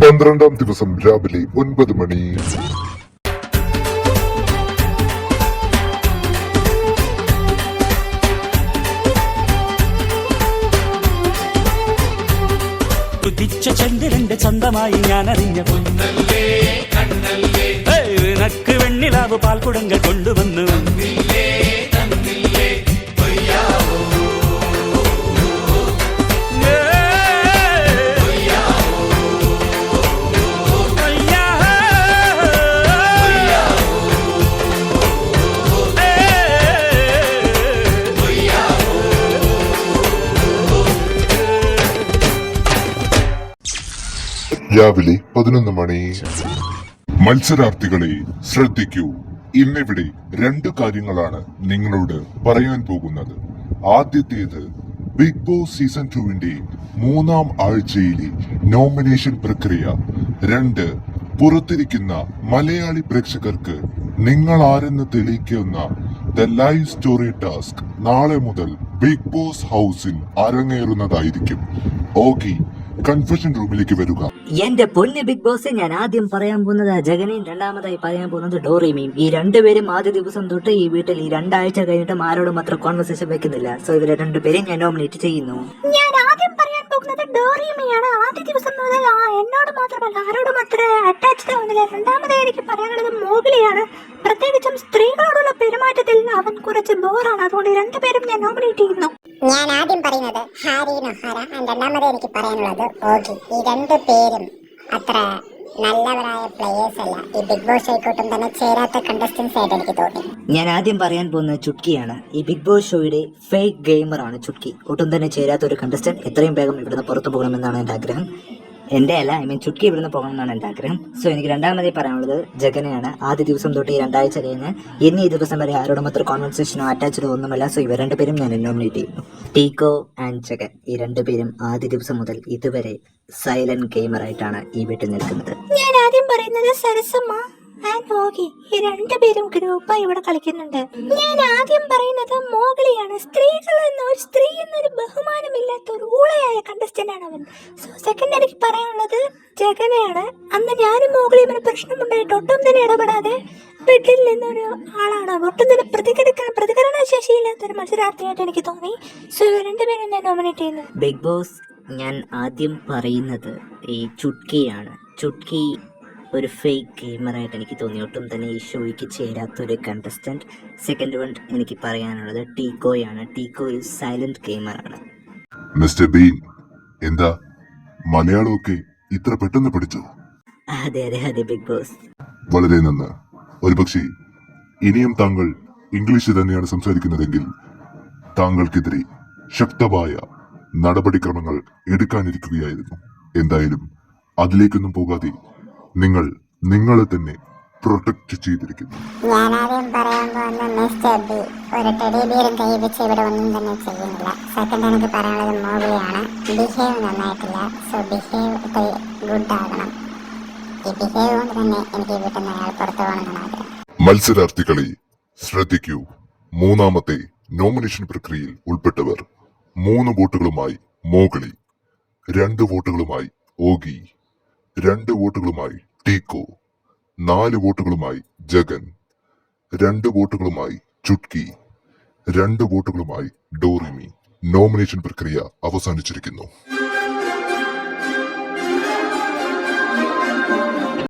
പന്ത്രണ്ടാം ദിവസം രാവിലെ ഒൻപത് മണി. ഉദിച്ച ചന്ദ്രന്റെ ചന്തമായി ഞാൻ അറിഞ്ഞ നിനക്ക് വെണ്ണിലാവ് പാൽക്കുടങ്ങൾ കൊണ്ടുവന്നു. രാവിലെ പതിനൊന്ന് മണി. മത്സരാർത്ഥികളെ ശ്രദ്ധിക്കൂ. ഇന്നിവിടെ രണ്ട് കാര്യങ്ങളാണ് നിങ്ങളോട് പറയാൻ പോകുന്നത്. ആദ്യത്തേത് ബിഗ് ബോസ് സീസൺ ടുവിന്റെ മൂന്നാം ആഴ്ചയിലെ നോമിനേഷൻ പ്രക്രിയ. രണ്ട് പുറത്തിരിക്കുന്ന മലയാളി പ്രേക്ഷകർക്ക് നിങ്ങൾ ആരെന്ന് തെളിയിക്കുന്ന ദ ലൈവ് സ്റ്റോറി ടാസ്ക് നാളെ മുതൽ ബിഗ് ബോസ് ഹൗസിൽ അരങ്ങേറുന്നതായിരിക്കും. ഓക്കെ കൺഫെഷൻ റൂമിലേക്ക് വരിക. എന്റെ പൊന്ന് ബിഗ് ബോസ് ഞാൻ ആദ്യം പറയാൻ പോകുന്നത് ജഗനെയും രണ്ടാമതായി പറയാൻ പോകുന്നത് ഡോറിമയും. ഈ രണ്ടുപേരും ആദ്യ ദിവസം തൊട്ട് ഈ വീട്ടിൽ ഈ രണ്ടാഴ്ച കഴിഞ്ഞിട്ടും ആരോടും അത്ര കോൺവെർസേഷൻ വെക്കുന്നില്ല. സോ ഇവരെ രണ്ടുപേരെയും ഞാൻ നോമിനേറ്റ് ചെയ്യുന്നു. ഞാൻ ആദ്യം പറയാൻ പോകുന്നത് ഡോറിമയാണ്. ആദ്യ ദിവസം മുതൽ എന്നോട് മാത്രമല്ല ആരോടും അത്ര അറ്റാച്ച്ഡ് ആവുന്നില്ല. രണ്ടാമതായി എനിക്ക് പറയാനുള്ളത് മോഗിലിയാണ് പ്രത്യേകിച്ചും സ്ത്രീകളോടുള്ള പെരുമാറ്റത്തിൽ അവൻ കുറച്ച് ബോറാണ് അതുകൊണ്ട് ഈ രണ്ടുപേരും ഞാൻ നോമിനേറ്റ് ചെയ്യുന്നു. ഞാൻ ആദ്യം പറയുന്നത് ഹാരി നൊഹാര രണ്ടാമത് എനിക്ക് പറയാനുള്ളത് ഓഗി. ഈ രണ്ട് പേരും അത്ര നല്ലവരായ പ്ലേയേഴ്സ് അല്ല. ഈ ബിഗ് ബോസ് ആയിക്കോട്ടും തന്നെ ചേരാത്ത കണ്ടസ്റ്റൻസ് ആയിട്ട് എനിക്ക് തോന്നി. ഞാൻ ആദ്യം പറയാൻ പോകുന്ന ചുട്ടിയാണ് ഈ ബിഗ് ബോസ് ഷോയുടെ ഫേക്ക് ഗെയിമറാണ് ചുട്ടി ഒട്ടും തന്നെ ചേരാത്ത ഒരു കണ്ടസ്റ്റന്റ് എത്രയും വേഗം ഇവിടുന്ന് പുറത്തു പോകണമെന്നാണ് എന്റെ ആഗ്രഹം. എന്റെ അല്ല ഐ മീൻ ചുറ്റി ഇവിടുന്ന് പോകണം എന്നാണ് എന്റെ ആഗ്രഹം. സോ എനിക്ക് രണ്ടാമതായി പറയാനുള്ളത് ജഗനെയാണ്. ആദ്യ ദിവസം തൊട്ട് ഈ രണ്ടാഴ്ച കഴിഞ്ഞ് ഇനി ഈ ദിവസം വരെ ആരോടും അത്ര കോൺവെർസേഷനോ അറ്റാച്ചഡോ ഒന്നുമല്ല. സോ ഇവർ രണ്ടുപേരും ഞാൻ നോമിനേറ്റ് ചെയ്യുന്നു. ടീക്കോ ആൻഡ് ജഗൻ ഈ രണ്ടുപേരും ആദ്യ ദിവസം മുതൽ ഇതുവരെ സൈലന്റ് ഗെയിമറായിട്ടാണ് ഈ വീട്ടിൽ നിൽക്കുന്നത്. ഞാൻ ആദ്യം പറയുന്നത് സരസമ്മ ഈ രണ്ടുപേരും ഗ്രൂപ്പായി ഇവിടെ കളിക്കുന്നുണ്ട്. ഞാൻ ആദ്യം പറയുന്നത് മോഗളിയാണ്. സ്ത്രീകൾ എന്ന ഒരു സ്ത്രീ ഊളയായ കണ്ടസ്റ്റന്റ് ആണ് അവൻ. സോ സെക്കൻഡ് എനിക്ക് പറയാനുള്ളത് ജഗനയാണ്. അന്ന് ഞാനും മോഗിളിയും ഒരു പ്രശ്നമുണ്ടായിട്ട് ഒട്ടും തന്നെ ഇടപെടാതെ ബെഡിൽ നിന്നൊരു ആളാണ് ഒട്ടും തന്നെ പ്രതികരിക്കാൻ പ്രതികരണ ശേഷിയില്ലാത്ത ഒരു മത്സരാർത്ഥിയായിട്ട് എനിക്ക് തോന്നി. സോ ഇവർ രണ്ടുപേരും ഞാൻ നോമിനേറ്റ് ചെയ്യുന്നു. ബിഗ് ബോസ് ഞാൻ ആദ്യം പറയുന്നത് ഈ ചുട്കിയാണ്. ചുട്കി ഒരു ഫേക്ക് ഗെയിമറായിട്ട് എനിക്ക് തോന്നി. ഒട്ടും തന്നെ ഈ ഷോയ്ക്ക് ചേരാത്ത ഒരു കണ്ടസ്റ്റന്റ് സെക്കൻഡ് വൺ എനിക്ക് പറയാനുള്ളത് ടീക്കോയാണ് ടീക്കോ ഒരു സൈലന്റ് ഗെയിമറാണ് മിസ്റ്റർ ബീൻ എന്താ? മലയാളമൊക്കെ ഇത്ര പെട്ടെന്ന് പഠിച്ചു? അതെ അതെ അതെ ബിഗ് ബോസ്. വളരെ നന്ന്. ഒരുപക്ഷെ ഇനിയും താങ്കൾ ഇംഗ്ലീഷ് തന്നെയാണ് സംസാരിക്കുന്നതെങ്കിൽ താങ്കൾക്കെതിരെ ശക്തമായ നടപടിക്രമങ്ങൾ എടുക്കാനിരിക്കുകയായിരുന്നു. എന്തായാലും അതിലേക്കൊന്നും പോകാതെ നിങ്ങൾ നിങ്ങളെ തന്നെ പ്രൊട്ടക്ട് ചെയ്തിരിക്കുന്നു. ഞാൻ ആദ്യം പറയാൻ പോകുന്ന മിസ്റ്റർ ബി ഒരു ടെഡിബിയറും കൈ വെച്ച് ഇവിടെ ഒന്നും തന്നെ ചെയ്യുന്നില്ല. സെക്കൻഡ് എനിക്ക് പറയാനുള്ളത് മോഗിളിയാണ് ബിഹേവ് നന്നായിട്ടില്ല. സോ ബിഹേവ് ഗുഡ് ആകണം. ഈ ബിഹേവ് കൊണ്ട് തന്നെ എനിക്ക് വീട്ടിൽ നിന്ന് അയാൾ പുറത്തു പോകണമെന്നാണ് ആഗ്രഹം. മത്സരാർത്ഥികളെ ശ്രദ്ധിക്കൂ. മൂന്നാമത്തെ നോമിനേഷൻ പ്രക്രിയയിൽ ഉൾപ്പെട്ടവർ മൂന്ന് വോട്ടുകളുമായി മോഗളി രണ്ട് വോട്ടുകളുമായി ഓഗി രണ്ട് വോട്ടുകളുമായി ടീക്കോ. നാല് വോട്ടുകളുമായി ജഗൻ രണ്ട് വോട്ടുകളുമായി ചുട്കി രണ്ട് വോട്ടുകളുമായി ഡോറിമി. നോമിനേഷൻ പ്രക്രിയ അവസാനിച്ചിരിക്കുന്നു.